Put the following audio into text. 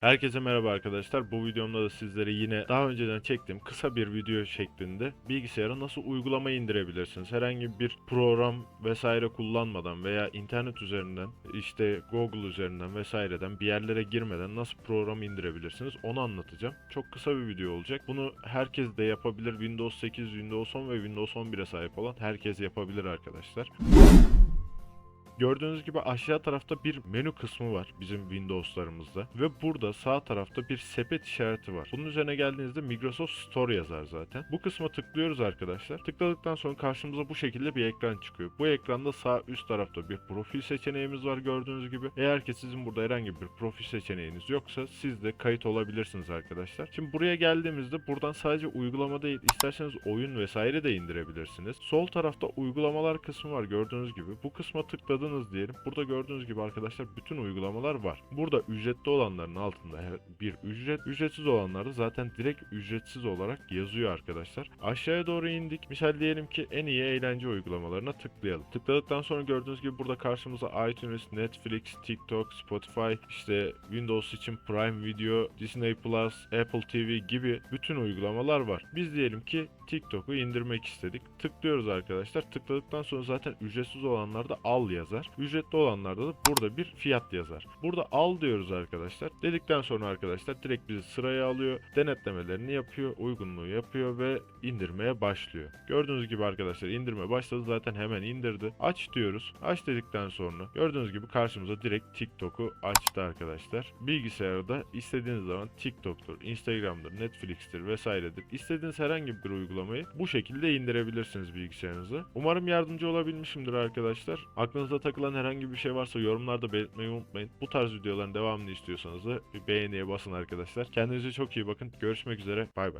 Herkese merhaba arkadaşlar. Bu videomda da sizlere yine daha önceden çektiğim kısa bir video şeklinde bilgisayara nasıl uygulama indirebilirsiniz. Herhangi bir program vesaire kullanmadan veya internet üzerinden işte Google üzerinden vesaireden bir yerlere girmeden nasıl program indirebilirsiniz onu anlatacağım. Çok kısa bir video olacak. Bunu herkes de yapabilir. Windows 8, Windows 10 ve Windows 11'e sahip olan herkes yapabilir arkadaşlar. Gördüğünüz gibi aşağı tarafta bir menü kısmı var bizim Windows'larımızda ve burada sağ tarafta bir sepet işareti var. Bunun üzerine geldiğinizde Microsoft Store yazar zaten. Bu kısma tıklıyoruz arkadaşlar. Tıkladıktan sonra karşımıza bu şekilde bir ekran çıkıyor. Bu ekranda sağ üst tarafta bir profil seçeneğimiz var gördüğünüz gibi. Eğer ki sizin burada herhangi bir profil seçeneğiniz yoksa siz de kayıt olabilirsiniz arkadaşlar. Şimdi buraya geldiğimizde buradan sadece uygulama değil isterseniz oyun vesaire de indirebilirsiniz. Sol tarafta uygulamalar kısmı var gördüğünüz gibi. Bu kısma tıkladığınız diyelim. Burada gördüğünüz gibi arkadaşlar bütün uygulamalar var. Burada ücretli olanların altında bir ücret, ücretsiz olanlarda zaten direkt ücretsiz olarak yazıyor arkadaşlar. Aşağıya doğru indik. Misal diyelim ki en iyi eğlence uygulamalarına tıklayalım. Tıkladıktan sonra gördüğünüz gibi burada karşımıza iTunes, Netflix, TikTok, Spotify, işte Windows için Prime Video, Disney Plus, Apple TV gibi bütün uygulamalar var. Biz diyelim ki TikTok'u indirmek istedik. Tıklıyoruz arkadaşlar. Tıkladıktan sonra zaten ücretsiz olanlarda al yazar. Ücretli olanlarda da burada bir fiyat yazar. Burada al diyoruz arkadaşlar. Dedikten sonra arkadaşlar direkt bizi sıraya alıyor. Denetlemelerini yapıyor, uygunluğu yapıyor ve indirmeye başlıyor. Gördüğünüz gibi arkadaşlar indirme başladı zaten hemen indirdi. Aç diyoruz. Aç dedikten sonra gördüğünüz gibi karşımıza direkt TikTok'u açtı arkadaşlar. Bilgisayarda istediğiniz zaman TikTok'tur, Instagram'dır, Netflix'tir vesairedir. İstediğiniz herhangi bir uygulamayı bu şekilde indirebilirsiniz bilgisayarınıza. Umarım yardımcı olabilmişimdir arkadaşlar. Aklınızda takılan herhangi bir şey varsa yorumlarda belirtmeyi unutmayın. Bu tarz videoların devamını istiyorsanız da beğeniye basın arkadaşlar. Kendinize çok iyi bakın. Görüşmek üzere. Bay bay.